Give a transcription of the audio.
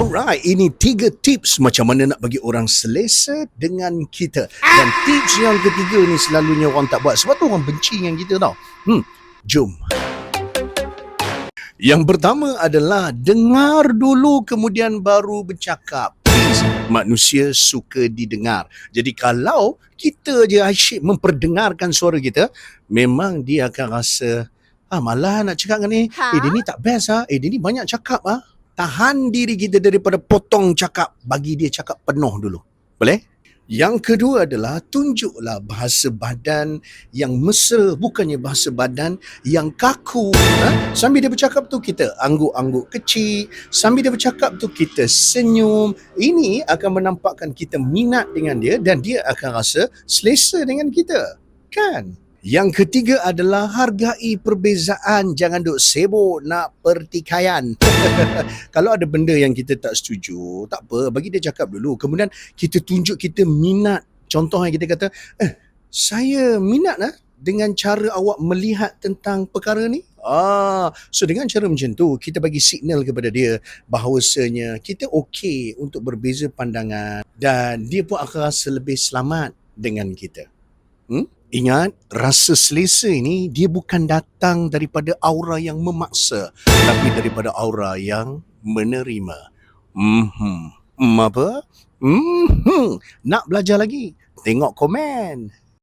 Alright, ini tiga tips macam mana nak bagi orang selesa dengan kita. Dan tips yang ketiga ni selalunya orang tak buat. Sebab tu orang benci dengan kita tau. Hmm, jom. Yang pertama adalah dengar dulu kemudian baru bercakap. Please, manusia suka didengar. Jadi kalau kita je asyik memperdengarkan suara kita, memang dia akan rasa, ah malah nak cakap dengan ni. Ha? Eh dia ni tak best ah. Eh dia ni banyak cakap ah. Tahan diri kita daripada potong cakap. Bagi dia cakap penuh dulu. Boleh? Yang kedua adalah tunjuklah bahasa badan yang mesra bukannya bahasa badan yang kaku. Ha? Sambil dia bercakap tu kita angguk-angguk kecil. Sambil dia bercakap tu kita senyum. Ini akan menampakkan kita minat dengan dia dan dia akan rasa selesa dengan kita. Kan? Yang ketiga adalah hargai perbezaan. Jangan duk sibuk nak pertikaian. Kalau ada benda yang kita tak setuju, tak apa, bagi dia cakap dulu. Kemudian kita tunjuk kita minat. Contohnya kita kata, eh, saya minat lah dengan cara awak melihat tentang perkara ni. Ah, so dengan cara macam tu, kita bagi signal kepada dia bahawasanya kita okey untuk berbeza pandangan dan dia pun akan rasa lebih selamat dengan kita. Hmm? Ingat, rasa selesa ini dia bukan datang daripada aura yang memaksa, tapi daripada aura yang menerima. Hmm, hmm apa? Hmm, nak belajar lagi? Tengok komen.